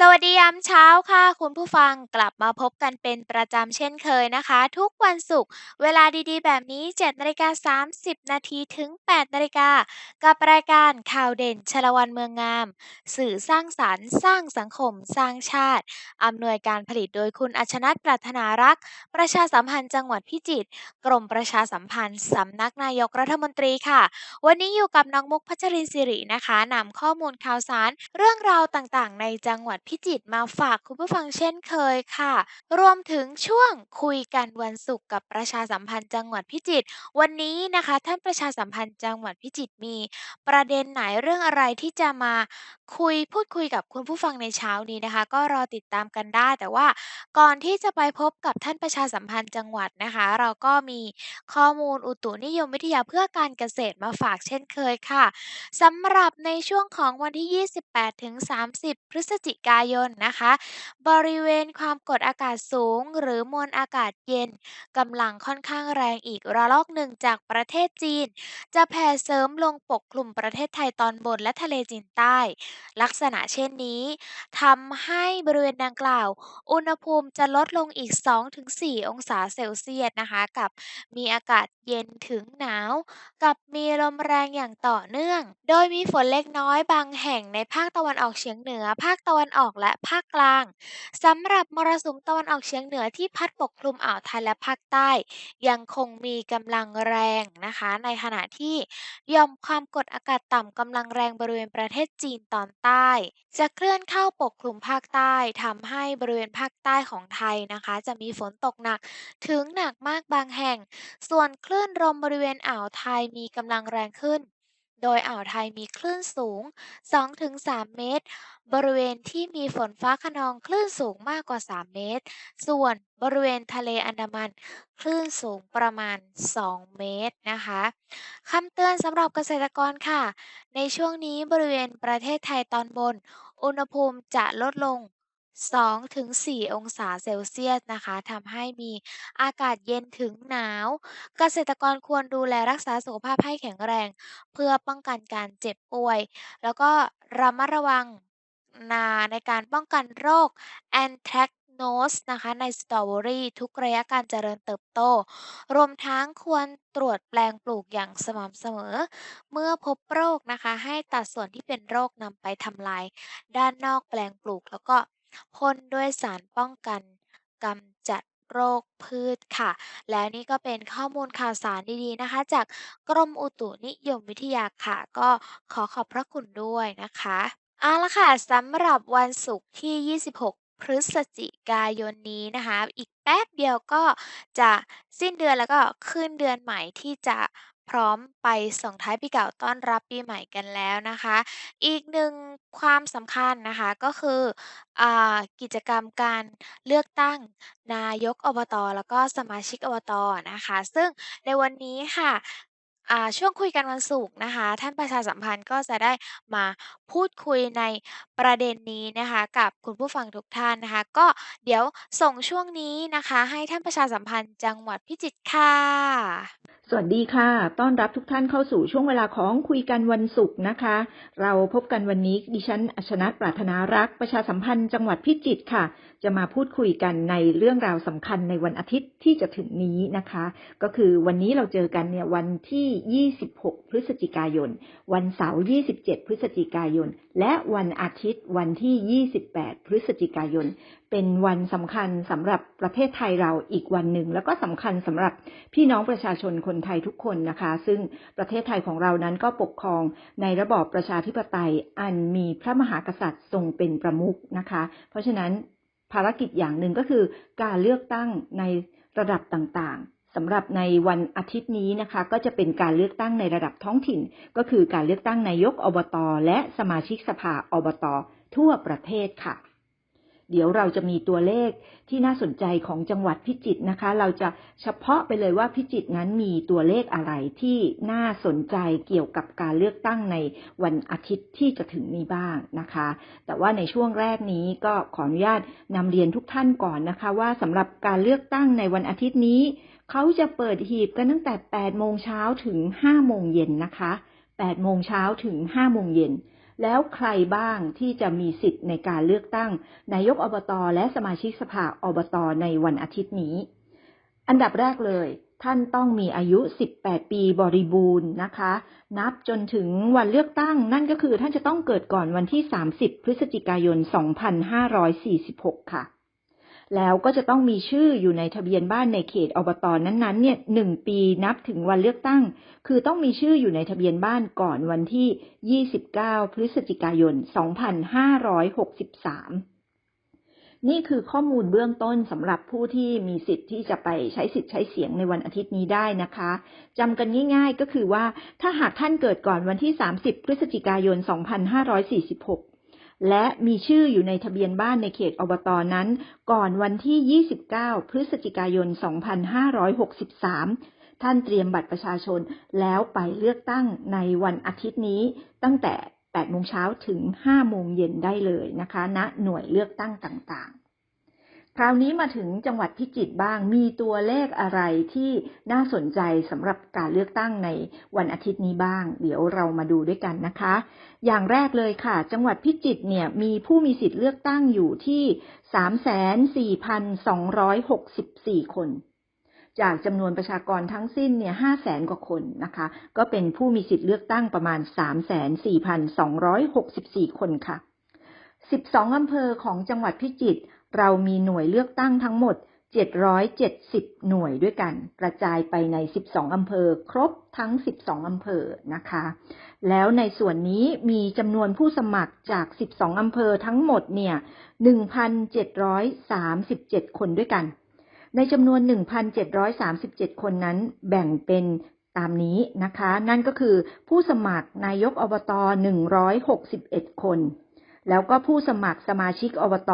สวัสดียามเช้าค่ะ คุณผู้ฟังกลับมาพบกันเป็นประจำเช่นเคยนะคะ ทุกวันศุกร์เวลาดีๆ แบบนี้7นาฬิกา30 นาทีถึง 8นาฬิกากับรายการข่าวเด่นชาละวันเมืองงาม สื่อสร้างสรรค์ สร้างสังคม สร้างชาติ อำนวยการผลิตโดยคุณอชนัทปรารถนารักษ์ ประชาสัมพันธ์จังหวัดพิจิตรกรมประชาสัมพันธ์สำนักนายกรัฐมนตรีค่ะ วันนี้อยู่กับน้องมุกพัชรินสิรินะคะนำข้อมูลข่าวสารเรื่องราวต่างๆ ในจังหวัดพิจิตมาฝากคุณผู้ฟังเช่นเคยค่ะ รวมถึงช่วงคุยกันวันศุกร์กับประชาสัมพันธ์จังหวัดพิจิตรวันนี้นะคะ ท่านประชาสัมพันธ์จังหวัดพิจิตรมี ประเด็นไหนเรื่องอะไรที่จะมาคุยพูดคุยกับคุณผู้ฟังในเช้านี้นะคะ ก็รอติดตามกันได้ แต่ว่าก่อนที่จะไปพบกับท่านประชาสัมพันธ์จังหวัดนะคะ เราก็มีข้อมูลอุตุนิยมวิทยาเพื่อการเกษตรมาฝากเช่นเคยค่ะสำหรับในช่วงของวันที่ 28ถึง30 พฤศจิกายนนะคะ บริเวณความกดอากาศสูง หรือมวลอากาศเย็นกำลังค่อนข้างแรงอีกระลอกหนึ่งจากประเทศจีน จะแผ่เสริมลงปกคลุมประเทศไทยตอนบนและทะเลจีนใต้ ลักษณะเช่นนี้ทำให้บริเวณดังกล่าว อุณหภูมิจะลดลงอีก 2-4 องศาเซลเซียสนะคะกับมีอากาศเย็นถึงหนาว กับมีลมแรงอย่างต่อเนื่อง โดยมีฝนเล็กน้อยบางแห่งในภาคตะวันออกเฉียงเหนือ ภาคตะวันออกและภาคกลางสำหรับมรสุมตะวันออกเฉียงเหนือที่พัดปกคลุมอ่าวไทยและภาคใต้ ยังคงมีกำลังแรงนะคะ ในขณะที่ย่อมความกดอากาศต่ำกำลังแรงบริเวณประเทศจีนตอนใต้ จะเคลื่อนเข้าปกคลุมภาคใต้ทำให้บริเวณภาคใต้ของไทยนะคะ จะมีฝนตกหนักถึงหนักมากบางแห่ง ส่วนคลื่นลมบริเวณอ่าวไทยมีกำลังแรงขึ้น โดยอ่าวไทยมีคลื่นสูง 2-3 เมตร บริเวณที่มีฝนฟ้าคะนองคลื่นสูงมากกว่า 3 เมตร ส่วนบริเวณทะเลอันดามัน คลื่นสูงประมาณ 2 เมตรนะคะคำเตือนสำหรับเกษตรกรค่ะ ในช่วงนี้บริเวณประเทศไทยตอนบน อุณหภูมิจะลดลง 2-4องศาเซลเซียสนะคะทำให้มีอากาศเย็นถึงหนาว เกษตรกรควรดูแลรักษาสุขภาพให้แข็งแรง เพื่อป้องกันการเจ็บป่วย แล้วก็ระมัดระวังนาในการป้องกันโรค Anthracnose นะคะในสตรอเบอรี่ทุกระยะการเจริญเติบโต รวมทั้งควรตรวจแปลงปลูกอย่างสม่ำเสมอ เมื่อพบโรคนะคะ ให้ตัดส่วนที่เป็นโรคนำไปทำลาย ด้านนอกแปลงปลูกแล้วก็ พ่นด้วยสารป้องกันกำจัดโรคพืชค่ะ และนี่ก็เป็นข้อมูลข่าวสารดีๆนะคะ จากกรมอุตุนิยมวิทยาค่ะ ก็ขอขอบพระคุณด้วยนะคะ เอาละค่ะสำหรับวันศุกร์ที่ 26 พฤศจิกายนนี้นะคะ อีกแป๊บเดียวก็จะสิ้นเดือนแล้วก็ขึ้นเดือนใหม่ที่จะพร้อมไปส่งท้ายปีเก่าต้อนรับปีใหม่กันแล้วนะคะ อีกหนึ่งความสำคัญนะคะก็คืออากิจกรรมการเลือกตั้งนายกอบต แล้วก็สมาชิกอบตนะคะ ซึ่งในวันนี้ค่ะ อ่า ช่วงคุยกันวันศุกร์นะคะ ท่านประชาสัมพันธ์ก็จะได้มาพูดคุยในประเด็นนี้นะคะ กับคุณผู้ฟังทุกท่านนะคะ ก็เดี๋ยวส่งช่วงนี้นะคะ ให้ท่านประชาสัมพันธ์จังหวัดพิจิตรค่ะ สวัสดีค่ะ ต้อนรับทุกท่านเข้าสู่ช่วงเวลาของคุยกันวันศุกร์นะคะ เราพบกันวันนี้ดิฉันอชนะปรารถนารัก ประชาสัมพันธ์จังหวัดพิจิตรค่ะ จะมาพูดคุยกันในเรื่องราวสำคัญในวันอาทิตย์ที่จะถึงนี้นะคะ ก็คือวันนี้เราเจอกันเนี่ยวันที่ 26 พฤศจิกายน วันเสาร์ 27 พฤศจิกายน และวันอาทิตย์วันที่ 28 พฤศจิกายน เป็นวันสำคัญสำหรับประเทศไทยเราอีกวันหนึ่ง แล้วก็สำคัญสำหรับพี่น้องประชาชนคนไทยทุกคนนะคะ ซึ่งประเทศไทยของเรานั้นก็ปกครองในระบอบประชาธิปไตยอันมีพระมหากษัตริย์ทรงเป็นประมุขนะคะ เพราะฉะนั้นภารกิจอย่างหนึ่งก็คือการเลือกตั้งในระดับต่างๆสำหรับในวันอาทิตย์นี้นะคะ ก็จะเป็นการเลือกตั้งในระดับท้องถิ่น ก็คือการเลือกตั้งนายกอบต และสมาชิกสภาอบต ทั่วประเทศค่ะ เดี๋ยวเราจะมีตัวเลขที่น่าสนใจของจังหวัดพิจิตรนะคะ เราจะเฉพาะไปเลยว่าพิจิตรนั้นมีตัวเลขอะไรที่น่าสนใจเกี่ยวกับการเลือกตั้งในวันอาทิตย์ที่จะถึงนี้บ้างนะคะ แต่ว่าในช่วงแรกนี้ก็ขออนุญาตนำเรียนทุกท่านก่อนนะคะ ว่าสำหรับการเลือกตั้งในวันอาทิตย์นี้ เขาจะเปิดหีบกันตั้งแต่ 8 โมงเช้าถึง 5 โมงเย็นนะคะ 8 โมงเช้าถึง 5 โมงเย็น แล้วใครบ้างที่จะมีสิทธิ์ในการเลือกตั้ง นายกอบตและสมาชิกสภาอบตในวันอาทิตย์นี้ อันดับแรกเลย ท่านต้องมีอายุ 18 ปีบริบูรณ์นะคะ นับจนถึงวันเลือกตั้ง นั่นก็คือท่านจะต้องเกิดก่อนวันที่ 30 พฤศจิกายน 2546 ค่ะ แล้วก็จะต้องมีชื่ออยู่ในทะเบียนบ้านในเขตอบตนั้นๆ เนี่ยหนึ่งปีนับถึงวันเลือกตั้ง คือต้องมีชื่ออยู่ในทะเบียนบ้านก่อนวันที่ 29 พฤศจิกายน 2563นี่คือข้อมูลเบื้องต้นสำหรับผู้ที่มีสิทธิ์ที่จะไปใช้สิทธิ์ใช้เสียงในวันอาทิตย์นี้ได้นะคะจำกันง่ายๆก็คือว่าถ้าหากท่านเกิดก่อนวันที่ 30 พฤศจิกายน 2546 และมีชื่ออยู่ในทะเบียนบ้านในเขตอบตนั้น ก่อนวันที่ 29 พฤศจิกายน 2563 ท่านเตรียมบัตรประชาชนแล้วไปเลือกตั้งในวันอาทิตย์นี้ตั้งแต่8โมงเช้าถึง5โมงเย็นได้เลยนะคะณนะหน่วยเลือกตั้งต่าง คราวนี้มาถึงจังหวัดพิจิตรบ้าง มีตัวเลขอะไรที่น่าสนใจสำหรับการเลือกตั้งในวันอาทิตย์นี้บ้าง เดี๋ยวเรามาดูด้วยกันนะคะ อย่างแรกเลยค่ะ จังหวัดพิจิตรเนี่ยมีผู้มีสิทธิ์เลือกตั้งอยู่ที่ 34,264 คนจากจำนวนประชากรทั้งสิ้นเนี่ย5แสนกว่าคนนะคะ ก็เป็นผู้มีสิทธิ์เลือกตั้งประมาณ34,264คนค่ะ12อำเภอของจังหวัดพิจิตร เรามีหน่วยเลือกตั้งทั้งหมด 770 หน่วยด้วยกัน กระจายไปใน 12 อำเภอ ครบทั้ง 12 อำเภอนะคะ แล้วในส่วนนี้มีจำนวนผู้สมัครจาก 12 อำเภอทั้งหมดเนี่ย 1,737 คนด้วยกัน ในจำนวน 1,737 คนนั้นแบ่งเป็นตามนี้นะคะ นั่นก็คือผู้สมัครนายกอบต 161 คน แล้วก็ผู้สมัครสมาชิกอบต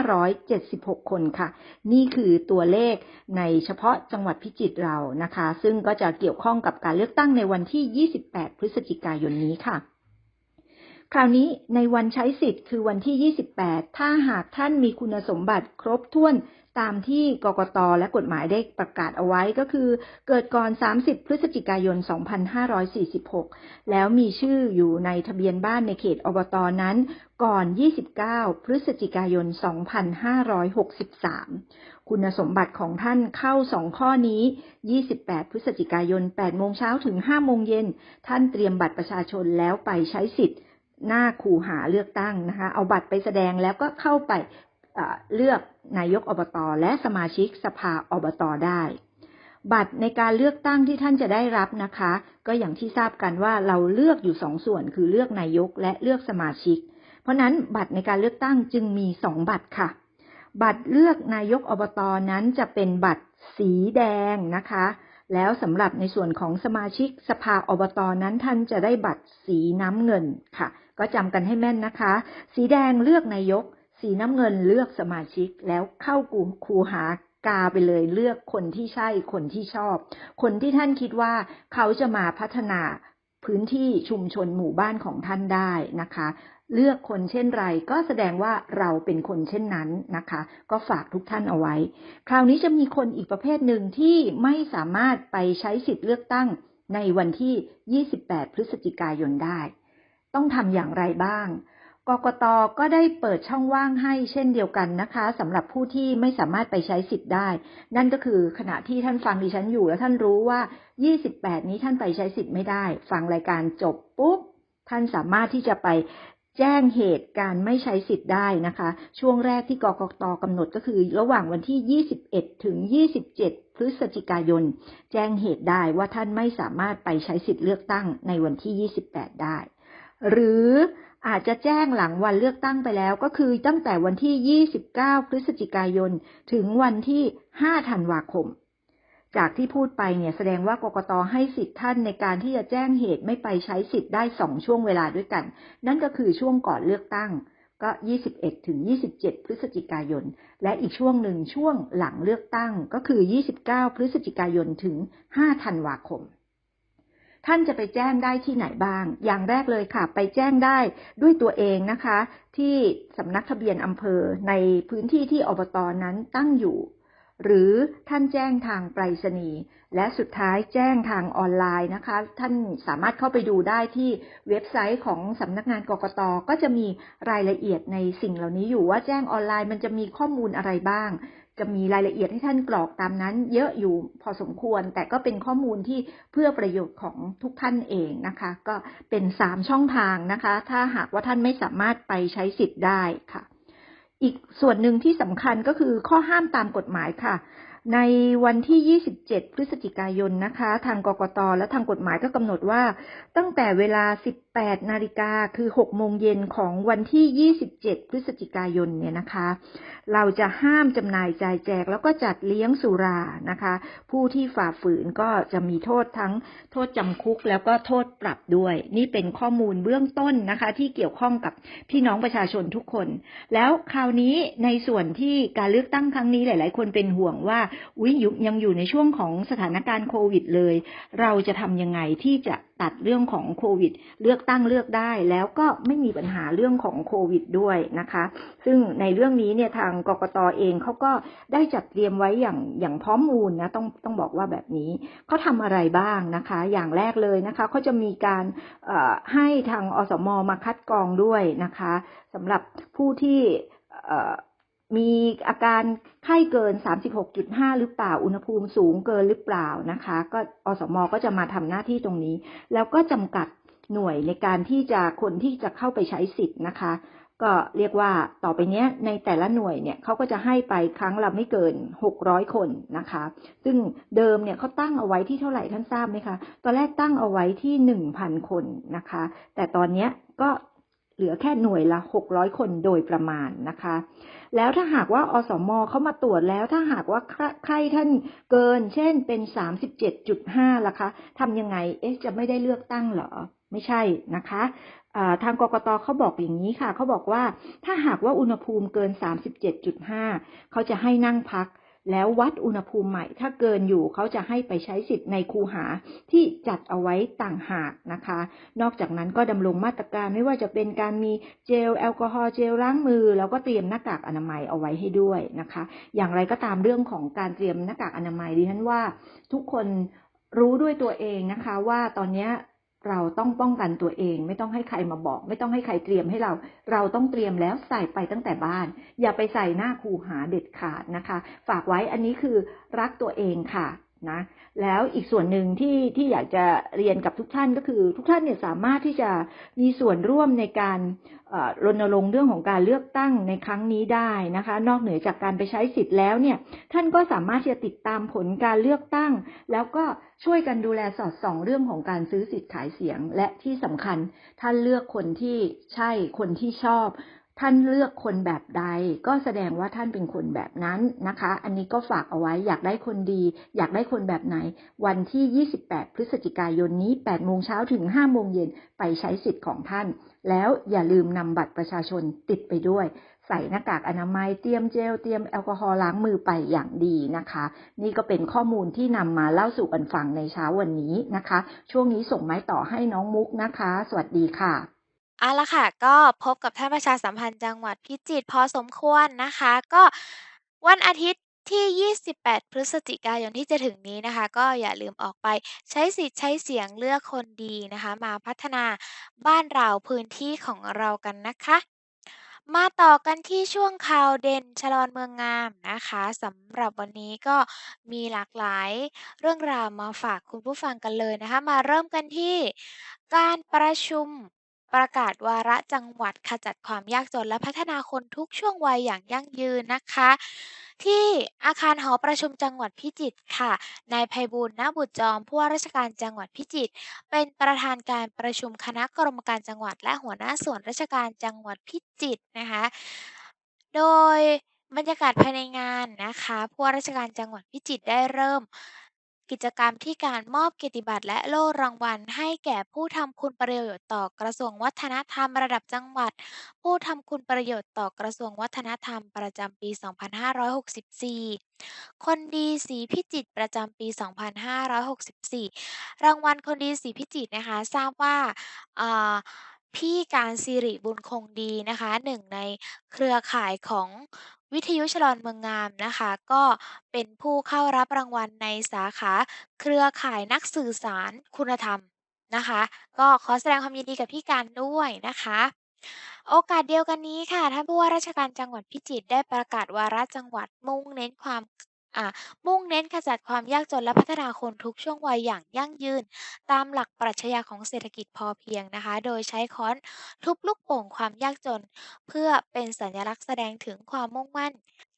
1,576 คนค่ะ นี่คือตัวเลขในเฉพาะจังหวัดพิจิตรเรานะคะ ซึ่งก็จะเกี่ยวข้องกับการเลือกตั้งในวันที่ 28 พฤศจิกายนนี้ค่ะคราวนี้ในวันใช้สิทธิ์คือวันที่ 28 ถ้าหากท่านมีคุณสมบัติครบถ้วน ตามที่กกตและกฎหมายได้ประกาศเอาไว้ก็คือ เกิดก่อน 30 พฤศจิกายน 2546 แล้วมีชื่ออยู่ในทะเบียนบ้านในเขตอบตนั้น ก่อน 29 พฤศจิกายน 2563 คุณสมบัติของท่านเข้า 2 ข้อนี้ 28 พฤศจิกายน 8 โมงเช้าถึง 5 โมงเย็น ท่านเตรียมบัตรประชาชนแล้วไปใช้สิทธิ์หน้าคูหาเลือกตั้งนะคะ เอาบัตรไปแสดงแล้วก็เข้าไป เลือกนายกอบตและสมาชิกสภาอบตได้ บัตรในการเลือกตั้งที่ท่านจะได้รับนะคะ ก็อย่างที่ทราบกันว่าเราเลือกอยู่สองส่วนคือเลือกนายกและเลือกสมาชิก เพราะนั้นบัตรในการเลือกตั้งจึงมีสองบัตรค่ะ บัตรเลือกนายกอบตนั้นจะเป็นบัตรสีแดงนะคะ แล้วสำหรับในส่วนของสมาชิกสภาอบตนั้นท่านจะได้บัตรสีน้ำเงินค่ะ ก็จำกันให้แม่นนะคะ สีแดงเลือกนายก สีน้ำเงินเลือกสมาชิกแล้วเข้ากูคูหากาไปเลยเลือกคนที่ใช่คนที่ชอบ คนที่ท่านคิดว่าเขาจะมาพัฒนาพื้นที่ชุมชนหมู่บ้านของท่านได้นะคะ เลือกคนเช่นไรก็แสดงว่าเราเป็นคนเช่นนั้นนะคะ ก็ฝากทุกท่านเอาไว้ คราวนี้จะมีคนอีกประเภทหนึ่งที่ไม่สามารถไปใช้สิทธิ์เลือกตั้งในวันที่ 28 พฤศจิกายนได้ ต้องทำอย่างไรบ้าง กกตก็ได้เปิดช่องว่างให้เช่นเดียวกันนะคะสำหรับผู้ที่ไม่สามารถไปใช้สิทธิ์ได้ นั่นก็คือขณะที่ท่านฟังดิฉันอยู่ แล้วท่านรู้ว่า 28 นี้ท่านไปใช้สิทธิ์ไม่ได้ ฟังรายการจบปุ๊บท่านสามารถที่จะไปแจ้งเหตุการไม่ใช้สิทธิ์ได้นะคะ ช่วงแรกที่กกตกำหนดก็คือระหว่างวันที่ 21 ถึง 27 พฤศจิกายน แจ้งเหตุได้ว่าท่านไม่สามารถไปใช้สิทธิ์เลือกตั้งในวันที่ 28 ได้ หรือ อาจจะแจ้งหลังวันเลือกตั้งไปแล้ว ก็คือตั้งแต่วันที่ 29 พฤศจิกายน ถึงวันที่ 5 ธันวาคม จากที่พูดไปเนี่ยแสดงว่ากกตให้สิทธิ์ท่านในการที่จะแจ้งเหตุไม่ไปใช้สิทธิ์ได้สองช่วงเวลาด้วยกัน นั่นก็คือช่วงก่อนเลือกตั้งก็ 21 ถึง 27 พฤศจิกายน และอีกช่วงหนึ่งช่วงหลังเลือกตั้งก็คือ 29 พฤศจิกายน ถึง 5 ธันวาคม ท่านจะไปแจ้งได้ที่ไหนบ้าง อย่างแรกเลยค่ะ ไปแจ้งได้ด้วยตัวเองนะคะ ที่สำนักทะเบียนอำเภอในพื้นที่ที่อบตนั้นตั้งอยู่ หรือท่านแจ้งทางไปรษณีย์และสุดท้ายแจ้งทางออนไลน์นะคะ ท่านสามารถเข้าไปดูได้ที่เว็บไซต์ของสำนักงานกกตก็จะมีรายละเอียดในสิ่งเหล่านี้อยู่ว่าแจ้งออนไลน์มันจะมีข้อมูลอะไรบ้าง จะมีรายละเอียดให้ท่านกรอกตามนั้น เยอะอยู่พอสมควร แต่ก็เป็นข้อมูลที่เพื่อประโยชน์ของทุกท่านเองนะคะ ก็เป็นสามช่องทางนะคะ ถ้าหากว่าท่านไม่สามารถไปใช้สิทธิ์ได้ค่ะ อีกส่วนหนึ่งที่สำคัญก็คือข้อห้ามตามกฎหมายค่ะ ในวันที่ 27 พฤศจิกายนนะคะ ทางกกต และทางกฎหมายก็กำหนดว่า ตั้งแต่เวลา 18 นาฬิกาคือ 6 โมงเย็นของวันที่ 27 พฤศจิกายนเนี่ยนะคะ เราจะห้ามจำหน่ายจ่ายแจกแล้วก็จัดเลี้ยงสุรานะคะ ผู้ที่ฝ่าฝืนก็จะมีโทษทั้งโทษจำคุกแล้วก็โทษปรับด้วย นี่เป็นข้อมูลเบื้องต้นนะคะ ที่เกี่ยวข้องกับพี่น้องประชาชนทุกคน แล้วคราวนี้ในส่วนที่การเลือกตั้งครั้งนี้หลาย ๆ คนเป็นห่วงว่าอุ้ยยุยังอยู่ในช่วงของสถานการณ์โควิดเลย เราจะทำยังไงที่จะตัดเรื่องของโควิด เลือกตั้งเลือกได้ แล้วก็ไม่มีปัญหาเรื่องของโควิดด้วยนะคะ ซึ่งในเรื่องนี้เนี่ยทางกกตเองเขาก็ได้จัดเตรียมไว้อย่างอย่างพร้อมมูลนะต้องต้องบอกว่าแบบนี้เขาทำอะไรบ้างนะคะ อย่างแรกเลยนะคะเขาจะมีการให้ทางอสมมาคัดกรองด้วยนะคะสำหรับผู้ที่ มีอาการไข้เกิน 36.5 หรือเปล่า อุณหภูมิสูงเกินหรือเปล่านะคะ ก็อสมก็จะมาทำหน้าที่ตรงนี้ แล้วก็จำกัดหน่วยในการที่จะคนที่จะเข้าไปใช้สิทธิ์นะคะ ก็เรียกว่าต่อไปเนี้ยในแต่ละหน่วยเนี่ยเขาก็จะให้ไปครั้งละไม่เกิน 600 คนนะคะ ซึ่งเดิมเนี่ยเขาตั้งเอาไว้ที่เท่าไหร่ท่านทราบไหมคะ ตอนแรกตั้งเอาไว้ที่ 1,000 คนนะคะ แต่ตอนเนี้ยก็เหลือแค่หน่วยละ 600 คนโดยประมาณนะคะ แล้วถ้าหากว่าอสมเขามาตรวจแล้วถ้าหากว่าไข้ท่านเกิน เช่นเป็น37.5ล่ะคะทำยังไงเอ๊ะจะไม่ได้เลือกตั้งเหรอ ไม่ใช่นะคะทางกกตเขาบอกอย่างนี้ค่ะเขาบอกว่าถ้าหากว่าอุณหภูมิเกิน 37.5 เขาจะให้นั่งพัก แล้ววัดอุณหภูมิใหม่ ถ้าเกินอยู่เขาจะให้ไปใช้สิทธิ์ในคูหาที่จัดเอาไว้ต่างหากนะคะ นอกจากนั้นก็ดำรงมาตรการไม่ว่าจะเป็นการมีเจลแอลกอฮอล์เจลล้างมือ แล้วก็เตรียมหน้ากากอนามัยเอาไว้ให้ด้วยนะคะ อย่างไรก็ตามเรื่องของการเตรียมหน้ากากอนามัยดิฉันว่าทุกคนรู้ด้วยตัวเองนะคะว่าตอนนี้ เราต้องป้องกันตัวเอง ไม่ต้องให้ใครมาบอก ไม่ต้องให้ใครเตรียมให้เรา เราต้องเตรียมแล้วใส่ไปตั้งแต่บ้าน อย่าไปใส่หน้าคูหาเด็ดขาดนะคะ ฝากไว้อันนี้คือรักตัวเองค่ะ นะแล้วอีกส่วนหนึ่งที่ที่อยากจะเรียนกับทุกท่านก็คือ ทุกท่านเนี่ยสามารถที่จะมีส่วนร่วมในการรณรงค์เรื่องของการเลือกตั้งในครั้งนี้ได้นะคะ นอกเหนือจากการไปใช้สิทธิ์แล้วเนี่ยท่านก็สามารถที่จะติดตามผลการเลือกตั้ง แล้วก็ช่วยกันดูแลสอดส่องเรื่องของการซื้อสิทธิ์ขายเสียง และที่สำคัญท่านเลือกคนที่ใช่คนที่ชอบ ท่านเลือกคนแบบใด ก็แสดงว่าท่านเป็นคนแบบนั้นนะคะ อันนี้ก็ฝากเอาไว้อยากได้คนดี อยากได้คนแบบไหน วันที่ 28 พฤศจิกายนนี้ 8 โมงเช้าถึง 5 โมงเย็นไปใช้สิทธิ์ของท่าน แล้วอย่าลืมนำบัตรประชาชนติดไปด้วย ใส่หน้ากากอนามัยเตรียมเจลเตรียมแอลกอฮอล์ล้างมือไปอย่างดีนะคะ นี่ก็เป็นข้อมูลที่นำมาเล่าสู่กันฟังในเช้าวันนี้นะคะ ช่วงนี้ส่งไม้ต่อให้น้องมุกนะคะ สวัสดีค่ะ เอาละค่ะ ก็พบกับท่านประชาสัมพันธ์จังหวัดพิจิตรพอสมควรนะคะ ก็วันอาทิตย์ที่ 28 พฤศจิกายนที่จะถึงนี้นะคะ ก็อย่าลืมออกไปใช้สิทธิ์ใช้เสียงเลือกคนดีนะคะ มาพัฒนาบ้านเราพื้นที่ของเรากันนะคะ มาต่อกันที่ช่วงข่าวเด่นชลอนเมืองงามนะคะสำหรับวันนี้ก็มีหลากหลายเรื่องราวมาฝากคุณผู้ฟังกันเลยนะคะ มาเริ่มกันที่การประชุม ประกาศวาระจังหวัดขจัดความยากจนและพัฒนาคนทุกช่วงวัยอย่างยั่งยืนนะคะ ที่อาคารหอประชุมจังหวัดพิจิตรค่ะนายไพบูลย์นาบุตรจอมผู้ว่าราชการจังหวัดพิจิตรเป็นประธานการประชุมคณะกรรมการจังหวัด และหัวหน้าส่วนราชการจังหวัดพิจิตรนะคะ โดยบรรยากาศภายในงานนะคะผู้ว่าราชการจังหวัดพิจิตรได้เริ่ม กิจกรรมที่การมอบเกียรติบัตรและโล่รางวัล ให้แก่ผู้ทำคุณประโยชน์ต่อกระทรวงวัฒนธรรมระดับจังหวัด ผู้ทำคุณประโยชน์ต่อกระทรวงวัฒนธรรมประจำปี 2564 คนดีสีพิจิตรประจำปี 2564 รางวัลคนดีสีพิจิตรนะคะทราบว่าอ่า พี่การสิริบุญคงดีนะคะ หนึ่งในเครือข่ายของวิทยุชลอนเมืองงามนะคะ ก็เป็นผู้เข้ารับรางวัลในสาขาเครือข่ายนักสื่อสารคุณธรรมนะคะ ก็ขอแสดงความยินดีกับพี่การด้วยนะคะ โอกาสเดียวกันนี้ค่ะท่านผู้ว่าราชการจังหวัดพิจิตรได้ประกาศวาระจังหวัดมุ่งเน้นความ อ่ามุ่งเน้นขจัดความยากจนและพัฒนาคนทุกช่วงวัยอย่างยั่งยืน ตามหลักปรัชญาของเศรษฐกิจพอเพียงนะคะ โดยใช้ค้อนทุบลูกโป่งความยากจน เพื่อเป็นสัญลักษณ์แสดงถึงความมุ่งมั่น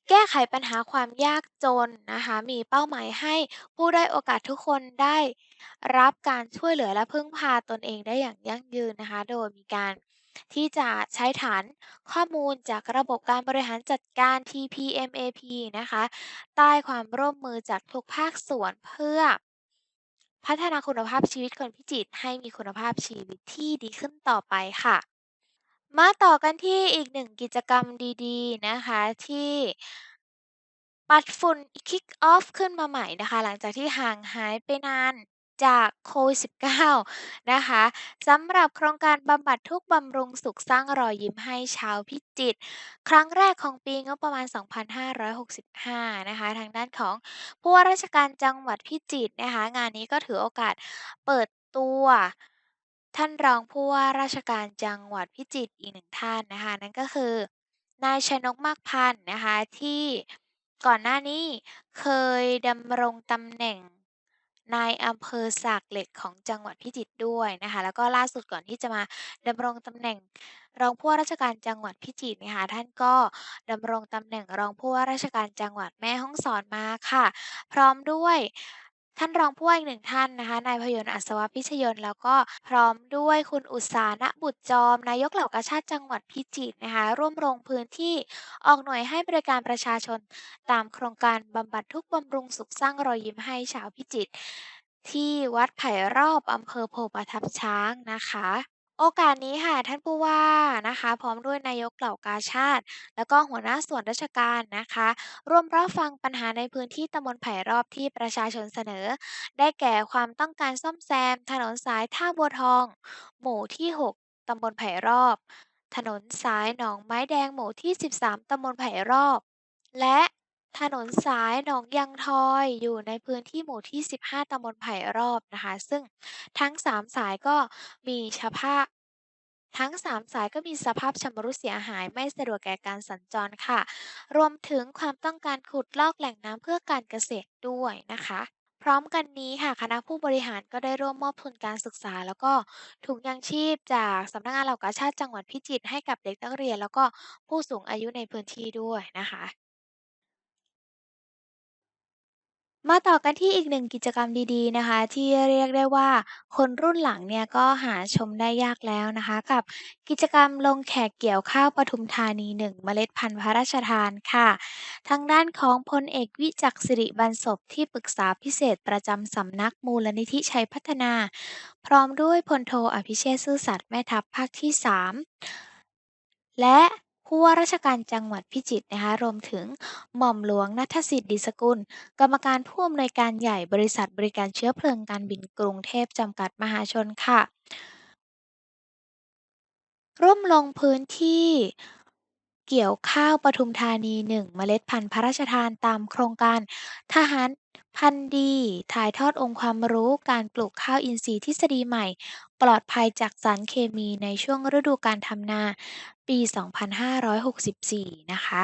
แก้ไขปัญหาความยากจนนะคะ มีเป้าหมายให้ผู้ได้อยโอกาสทุกคนได้ รับการช่วยเหลือและพึ่งพาตนเองได้อย่างยั่งยืนนะคะ โดยมีการ ที่จะใช้ฐานข้อมูลจากระบบการบริหารจัดการ TPMAP นะคะ ใต้ความร่วมมือจากทุกภาคส่วนเพื่อ พัฒนาคุณภาพชีวิตคนพิจิตรให้มีคุณภาพชีวิตที่ดีขึ้นต่อไปค่ะ มาต่อกันที่อีกหนึ่งกิจกรรมดีๆนะคะที่ปัดฝุ่น Kick Off ขึ้นมาใหม่นะคะ หลังจากที่ห่างหายไปนาน จากโควิด -19 นะคะสำหรับโครงการบำบัดทุกข์บำรุงสุขสร้างรอยยิ้มให้ชาวพิจิตรครั้งแรกของปีงบประมาณ 2565 นะคะ ทางด้านของผู้ว่าราชการจังหวัดพิจิตรนะคะ งานนี้ก็ถือโอกาสเปิดตัวท่านรองผู้ว่าราชการจังหวัดพิจิตรอีกหนึ่งท่านนะคะ นั่นก็คือนายชนกมากพันธ์นะคะที่ก่อนหน้านี้เคยดำรงตำแหน่ง นายอำเภอสากเหล็กของจังหวัดพิจิตรด้วยนะคะ แล้วก็ล่าสุดก่อนที่จะมาดำรงตำแหน่งรองผู้ว่าราชการจังหวัดพิจิตรนะคะท่านก็ดำรงตำแหน่งรองผู้ว่าราชการจังหวัดแม่ฮ่องสอนมาค่ะ พร้อมด้วย ท่านรองผู้ว่าอีกหนึ่งท่านนะคะนายพยนต์อัศวพิชยนแล้วก็พร้อมด้วยคุณอุตสาหะบุตรจอม นายกเหล่ากาชาติจังหวัดพิจิตรนะคะร่วมลงพื้นที่ออกหน่วยให้บริการประชาชน ตามโครงการบำบัดทุกบำรุงสุขสร้างรอยยิ้มให้ชาวพิจิตรที่วัดไผ่รอบอำเภอโพประทับช้างนะคะ โอกาสนี้ค่ะ ท่านผู้ว่านะคะ พร้อมด้วยนายกเหล่ากาชาติแล้วก็หัวหน้าส่วนราชการนะคะ ร่วมรับฟังปัญหาในพื้นที่ตำบลไผ่รอบที่ประชาชนเสนอ ได้แก่ความต้องการซ่อมแซม ถนนสายท่าบัวทอง หมู่ที่ 6ตำบลไผ่รอบ ถนนสายหนองไม้แดงหมู่ที่ 13ตำบลไผ่รอบ และ ถนนสายหนองยางทอยอยู่ในพื้นที่หมู่ที่ 15 ตำบลไผ่รอบนะคะ ซึ่งทั้ง 3 สายก็มีสภาพทั้ง 3 สายก็มีสภาพชำรุดเสียหายไม่สะดวกแก่การสัญจรค่ะ รวมถึงความต้องการขุดลอกแหล่งน้ำเพื่อการเกษตรด้วยนะคะ พร้อมกันนี้ค่ะ คณะผู้บริหารก็ได้ร่วมมอบทุนการศึกษา แล้วก็ถุงยางชีพจากสำนักงานเหล่ากาชาติจังหวัดพิจิตรให้กับเด็กนักเรียน แล้วก็ผู้สูงอายุในพื้นที่ด้วยนะคะ มาต่อกันที่อีกหนึ่งกิจกรรมดีๆนะคะ ที่เรียกได้ว่าคนรุ่นหลังเนี่ยก็หาชมได้ยากแล้วนะคะ กับกิจกรรมลงแขกเกี่ยวข้าวปทุมธานี1เมล็ดพันธุ์พระราชทานค่ะ ทางด้านของพลเอกวิจักษ์สิริบรรศพที่ปรึกษาพิเศษประจำสำนักมูลนิธิชัยพัฒนา พร้อมด้วยพลโทอภิเชษซื่อสัตย์แม่ทัพภาคที่ 3 และ ผู้ว่าราชการจังหวัดพิจิตรนะคะรวมถึงหม่อมหลวงณัฐสิทธิ์ดิษกุล กรรมการผู้อำนวยการใหญ่บริษัทบริการเชื้อเพลิงการบินกรุงเทพจำกัดมหาชนค่ะ ร่วมลงพื้นที่เกี่ยวข้าวปทุมธานี 1 เมล็ดพันธุ์พระราชทานตามโครงการทหารพันธุ์ดี ถ่ายทอดองค์ความรู้การปลูกข้าวอินทรีย์ทฤษฎีใหม่ ปลอดภัยจากสารเคมีในช่วงฤดูการทำนาปี 2564 นะคะ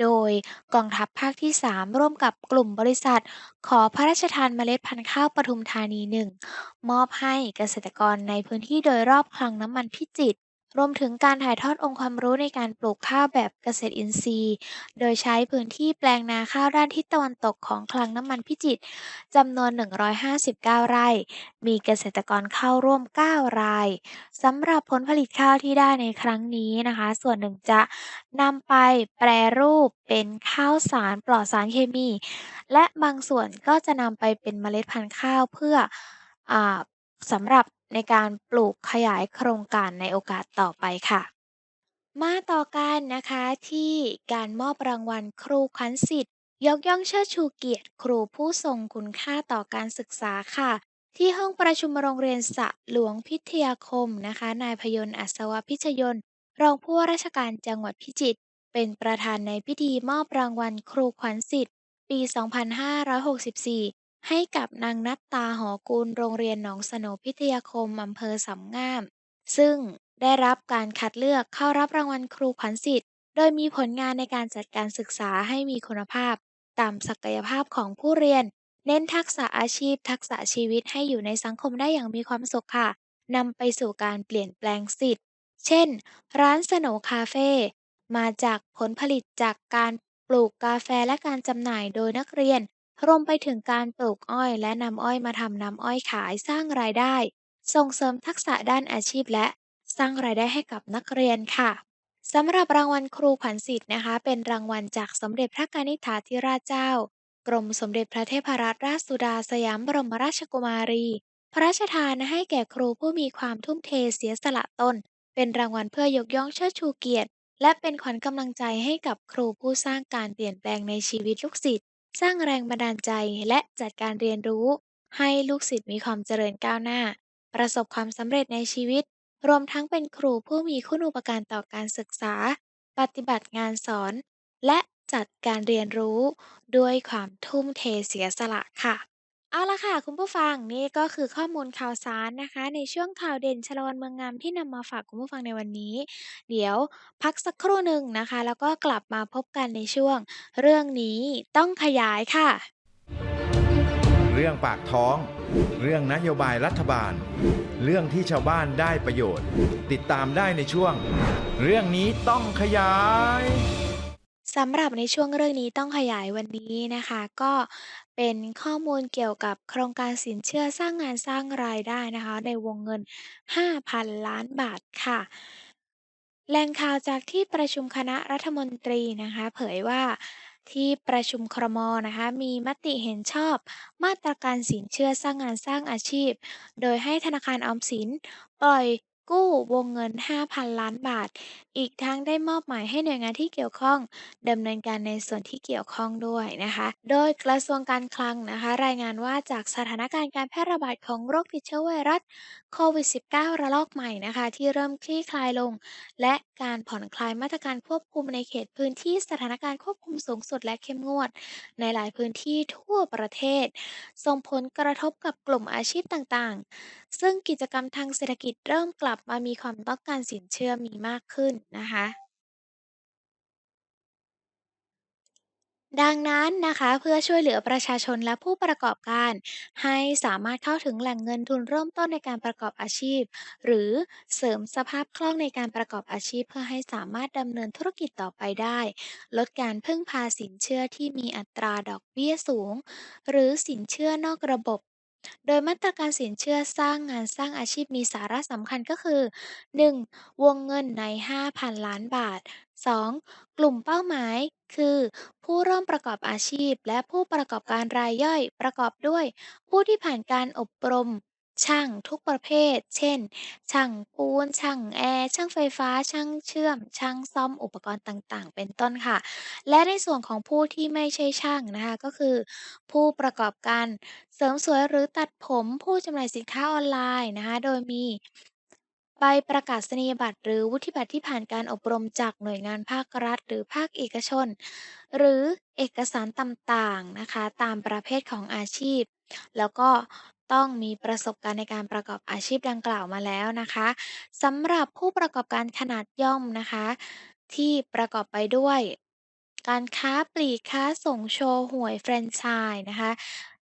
โดยกองทัพภาคที่ 3 ร่วมกับกลุ่มบริษัท ขอพระราชทานเมล็ดพันธุ์ข้าวปทุมธานี 1 มอบให้เกษตรกรในพื้นที่โดยรอบคลังน้ำมันพิจิตร รวมถึงการถ่ายทอดองค์ความรู้ในการปลูกข้าวแบบเกษตรอินทรีย์ โดยใช้พื้นที่แปลงนาข้าวด้านทิศตะวันตกของคลังน้ำมันพิจิตรจำนวน 159 ไร่ มีเกษตรกรเข้าร่วม 9 รายสำหรับผลผลิตข้าวที่ได้ในครั้งนี้นะคะ ส่วนหนึ่งจะนำไปแปรรูปเป็นข้าวสารปลอดสารเคมี และบางส่วนก็จะนำไปเป็นเมล็ดพันธุ์ข้าวเพื่ออสำหรับ ในการปลูกขยายโครงการในโอกาสต่อไปค่ะ มาต่อกันนะคะที่การมอบรางวัลครูขวัญสิทธิ์ยกย่องเชิดชูเกียรติ ครูผู้ทรงคุณค่าต่อการศึกษาค่ะ ที่ห้องประชุมโรงเรียนสระหลวงพิทยาคมนะคะ นายพยนต์อัศวพิชยนรองผู้ว่าราชการจังหวัดพิจิตรเป็นประธานในพิธีมอบรางวัลครูขวัญสิทธิ์ ปี 2564 ให้กับนางนัตตาหอกูล โรงเรียนหนองสนพิทยาคมอำเภอสำงาม ซึ่งได้รับการคัดเลือกเข้ารับรางวัลครูขวัญสิทธิ์ โดยมีผลงานในการจัดการศึกษาให้มีคุณภาพ ตามศักยภาพของผู้เรียน เน้นทักษะอาชีพ ทักษะชีวิตให้อยู่ในสังคมได้อย่างมีความสุขค่ะนำไปสู่การเปลี่ยนแปลงสิทธิ์ เช่น ร้านสโนคาเฟ่ มาจากผลผลิตจากการปลูกกาแฟและการจำหน่ายโดยนักเรียน รวมไปถึงการปลูกอ้อยและนำอ้อยมาทำน้ำอ้อยขายสร้างรายได้ ส่งเสริมทักษะด้านอาชีพและสร้างรายได้ให้กับนักเรียนค่ะสำหรับรางวัลครูขวัญสิทธิ์นะคะ เป็นรางวัลจากสมเด็จพระกนิษฐาธิราชเจ้า กรมสมเด็จพระเทพรัตนราชสุดาสยามบรมราชกุมารี พระราชทานให้แก่ครูผู้มีความทุ่มเทเสียสละตน เป็นรางวัลเพื่อยกย่องเชิดชูเกียรติ และเป็นขวัญกำลังใจให้กับครูผู้สร้างการเปลี่ยนแปลงในชีวิตลูกศิษย์ สร้างแรงบันดาลใจและจัดการเรียนรู้ ให้ลูกศิษย์มีความเจริญก้าวหน้า ประสบความสำเร็จในชีวิต รวมทั้งเป็นครูผู้มีคุณูปการต่อการศึกษา ปฏิบัติงานสอน และจัดการเรียนรู้ ด้วยความทุ่มเทเสียสละค่ะ เอาละค่ะ คุณผู้ฟังนี่ก็คือข้อมูลข่าวสารนะคะ ในช่วงข่าวเด่นชาละวันเมืองงามที่นำมาฝากคุณผู้ฟังในวันนี้ เดี๋ยวพักสักครู่หนึ่งนะคะ แล้วก็กลับมาพบกันในช่วง เรื่องนี้ต้องขยายค่ะ เรื่องปากท้อง เรื่องนโยบายรัฐบาล เรื่องที่ชาวบ้านได้ประโยชน์ ติดตามได้ในช่วง เรื่องนี้ต้องขยายสำหรับในช่วงเรื่องนี้ต้องขยายวันนี้นะคะ ก็ เป็นข้อมูลเกี่ยวกับโครงการสินเชื่อสร้างงานสร้างรายได้นะคะ ในวงเงิน 5,000 ล้านบาทค่ะ แหล่งข่าวจากที่ประชุมคณะรัฐมนตรีนะคะ เผยว่าที่ประชุมครมนะคะมีมติเห็นชอบ มาตรการสินเชื่อสร้างงานสร้างอาชีพ โดยให้ธนาคารออมสิน ปล่อยกู้วงเงิน 5,000 ล้านบาทอีกทั้งได้มอบหมายให้หน่วยงานที่เกี่ยวข้องดำเนินการในส่วนที่เกี่ยวข้องด้วยนะคะ โดยกระทรวงการคลังนะคะ รายงานว่าจากสถานการณ์การแพร่ระบาดของโรคติดเชื้อไวรัสโควิด -19 ระลอกใหม่นะคะ ที่เริ่มคลี่คลายลง และการผ่อนคลายมาตรการควบคุมในเขตพื้นที่สถานการณ์ควบคุมสูงสุดและเข้มงวด ในหลายพื้นที่ทั่วประเทศ ส่งผลกระทบกับกลุ่มอาชีพต่างๆ ซึ่งกิจกรรมทางเศรษฐกิจเริ่มกลับมามีความต้องการสินเชื่อมีมากขึ้นนะคะ ดังนั้นนะคะเพื่อช่วยเหลือประชาชนและผู้ประกอบการ ให้สามารถเข้าถึงแหล่งเงินทุนเริ่มต้นในการประกอบอาชีพ หรือเสริมสภาพคล่องในการประกอบอาชีพ เพื่อให้สามารถดำเนินธุรกิจต่อไปได้ ลดการพึ่งพาสินเชื่อที่มีอัตราดอกเบี้ยสูง หรือสินเชื่อนอกระบบ โดยมาตรการสินเชื่อสร้างงานสร้างอาชีพมีสาระสำคัญก็คือ 1. วงเงินใน 5,000 ล้านบาท 2. กลุ่มเป้าหมาย คือ ผู้เริ่มประกอบอาชีพ และผู้ประกอบการรายย่อย ประกอบด้วย ผู้ที่ผ่านการอบรม ช่างทุกประเภท เช่น ช่างปูน ช่างแอร์ ช่างไฟฟ้า ช่างเชื่อม ช่างซ่อมอุปกรณ์ต่าง ๆ เป็นต้นค่ะ และในส่วนของผู้ที่ไม่ใช่ช่างนะคะ ก็คือ ผู้ประกอบการเสริมสวยหรือตัดผม ผู้จำหน่ายสินค้าออนไลน์นะคะ โดยมี ใบประกาศนียบัตร หรือวุฒิบัตรที่ผ่านการอบรมจากหน่วยงานภาครัฐ หรือภาคเอกชน หรือเอกสารต่าง ๆ นะคะ ตามประเภทของอาชีพ แล้วก็ ต้องมีประสบการณ์ในการประกอบอาชีพดังกล่าวมาแล้วนะคะสำหรับผู้ประกอบการขนาดย่อมนะคะ ที่ประกอบไปด้วย การค้าปลีกค้าส่งโชว์หวยแฟรนไชส์นะคะ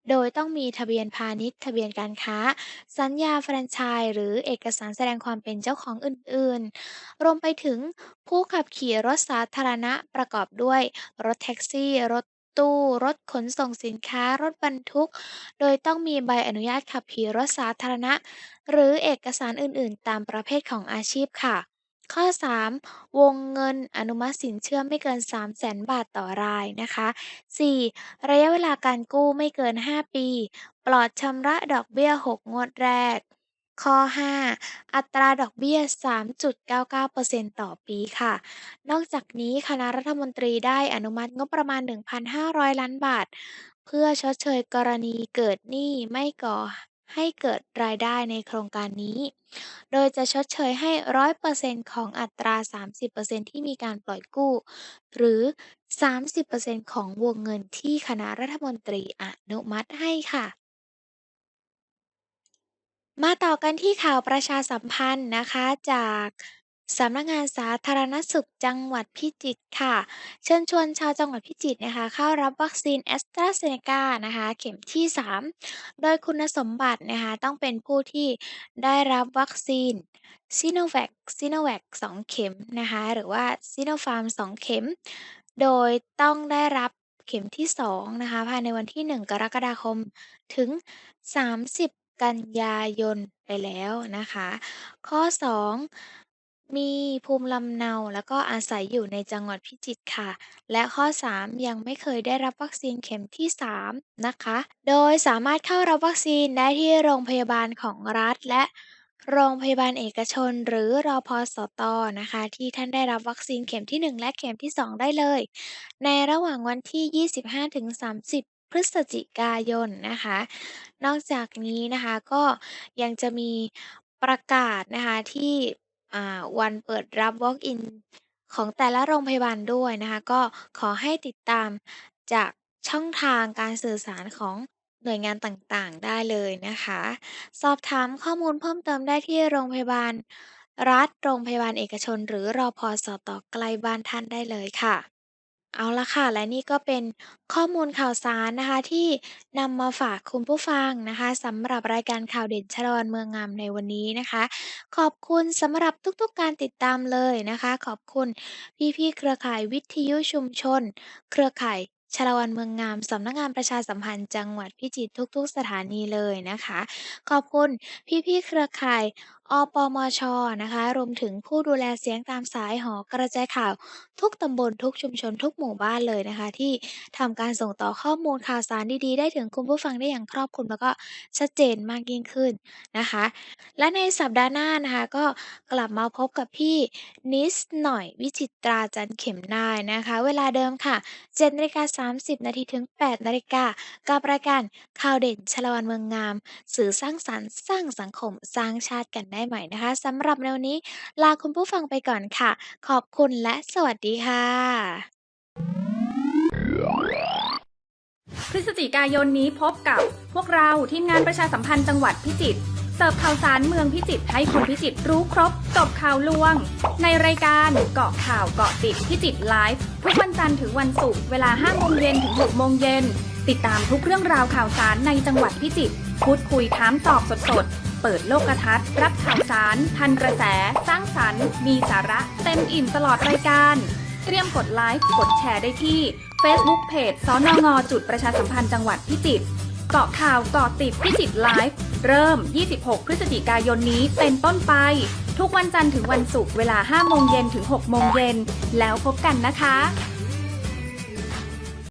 โดยต้องมีทะเบียนพาณิชย์ทะเบียนการค้า สัญญาแฟรนไชส์หรือเอกสารแสดงความเป็นเจ้าของอื่นๆ รวมไปถึงผู้ขับขี่รถสาธารณะประกอบด้วยรถแท็กซี่รถ ตู้ รถขนส่งสินค้า รถบรรทุก โดยต้องมีใบอนุญาตขับขี่รถสาธารณะ หรือเอกสารอื่น ๆ ตามประเภทของอาชีพค่ะ ข้อ 3 วงเงินอนุมัติสินเชื่อไม่เกิน 300,000 บาทต่อรายนะคะ 4. ระยะเวลาการกู้ไม่เกิน 5 ปี ปลอดชำระดอกเบี้ย 6 งวดแรก ข้อ 5 อัตราดอกเบี้ย 3.99%ต่อปีค่ะ นอกจากนี้คณะรัฐมนตรีได้อนุมัติงบประมาณ 1,500 ล้านบาท เพื่อชดเชยกรณีเกิดหนี้ไม่ก่อให้เกิดรายได้ในโครงการนี้ โดยจะชดเชยให้ 100%ของอัตรา 30%ที่มีการปล่อยกู้ หรือ 30%ของวงเงินที่คณะรัฐมนตรีอนุมัติให้ค่ะ มาต่อกันที่ข่าวประชาสัมพันธ์นะคะ จากสำนักงานสาธารณสุขจังหวัดพิจิตรค่ะ เชิญชวนชาวจังหวัดพิจิตรนะคะ เข้ารับวัคซีน AstraZeneca นะคะ เข็มที่ 3 โดยคุณสมบัตินะคะ ต้องเป็นผู้ที่ได้รับวัคซีน Sinovac Sinovac 2เข็มนะคะ หรือว่า Sinopharm 2เข็ม โดยต้องได้รับเข็มที่ 2 นะคะ ภายในวันที่ 1 กรกฎาคมถึง 30 กันยายนไปแล้วนะคะ ข้อ 2 มีภูมิลำเนา แล้วก็อาศัยอยู่ในจังหวัดพิจิตรค่ะ และข้อ 3 ยังไม่เคยได้รับวัคซีนเข็มที่ 3 นะคะ โดยสามารถเข้ารับวัคซีนได้ที่โรงพยาบาลของรัฐ และโรงพยาบาลเอกชน หรือ รพสต นะคะ ที่ท่านได้รับวัคซีนเข็มที่ 1 และเข็มที่ 2 ได้เลย ในระหว่างวันที่ 25-30 พฤศจิกายนนะคะ นอกจากนี้นะคะก็ยังจะมีประกาศนะคะที่ อ่า วันเปิดรับ Walk-in ของแต่ละโรงพยาบาลด้วยนะคะ ก็ขอให้ติดตามจากช่องทางการสื่อสารของหน่วยงานต่าง ๆ ได้เลยนะคะ สอบถามข้อมูลเพิ่มเติมได้ที่โรงพยาบาลรัฐ โรงพยาบาลเอกชน หรือ รพสต ใกล้บ้านท่านได้เลยค่ะ เอาละค่ะ และนี่ก็เป็นข้อมูลข่าวสารนะคะ ที่นำมาฝากคุณผู้ฟังนะคะสำหรับรายการข่าวเด่นชะลอนเมืองงามในวันนี้นะคะ ขอบคุณสำหรับทุกๆการติดตามเลยนะคะ ขอบคุณพี่ๆเครือข่ายวิทยุชุมชน เครือข่ายชาละวันเมืองงามสำนักงานประชาสัมพันธ์จังหวัดพิจิตรทุก ๆ สถานีเลยนะคะ ขอบคุณพี่ๆเครือข่าย อปมชนะคะ รวมถึงผู้ดูแลเสียงตามสายหอกระจายข่าว ทุกตำบลทุกชุมชนทุกหมู่บ้านเลยนะคะ ที่ทำการส่งต่อข้อมูลข่าวสารดีๆ ได้ถึงคุณผู้ฟังได้อย่างครอบคลุมแล้วก็ชัดเจนมากยิ่งขึ้นนะคะ และในสัปดาห์หน้านะคะ ก็กลับมาพบกับพี่นิดหน่อยวิจิตราจันเข็มได้นะคะ เวลาเดิมค่ะ7นาฬิกา30 นาทีถึง 8นาฬิกากับรายการข่าวเด่นชลวันเมืองงาม สื่อสร้างสรรค์สร้างสังคมสร้างชาติกันได้ใหม่นะคะสำหรับในวันนี้ลาคุณผู้ฟังไปก่อนค่ะ ขอบคุณและสวัสดีค่ะ พฤศจิกายนนี้พบกับพวกเราทีมงานประชาสัมพันธ์จังหวัดพิจิตรเสิร์ฟข่าวสารเมืองพิจิตรให้คนพิจิตรรู้ครบจบข่าวลวง ในรายการเกาะข่าวเกาะติดพิจิตรไลฟ์ทุกวันจันทร์ถึงวันศุกร์เวลา5โมงเย็นถึง6โมงเย็นติดตามทุกเรื่องราวข่าวสารในจังหวัดพิจิตรพูดคุยถามตอบสดๆ เปิดโลกทัศน์ รับข่าวสาร ทันกระแส สร้างสรรค์ มีสาระ เต็มอิ่มตลอดรายการ เตรียมกดไลค์ กดแชร์ได้ที่ Facebook Page สนงจุดประชาสัมพันธ์จังหวัดพิจิตรเกาะข่าวเกาะติดพิจิตรไลฟ์เริ่ม 26 พฤศจิกายนนี้เป็นต้นไป ทุกวันจันทร์ถึงวันศุกร์เวลา 5 โมงเย็นถึง 6 โมงเย็น แล้วพบกันนะคะ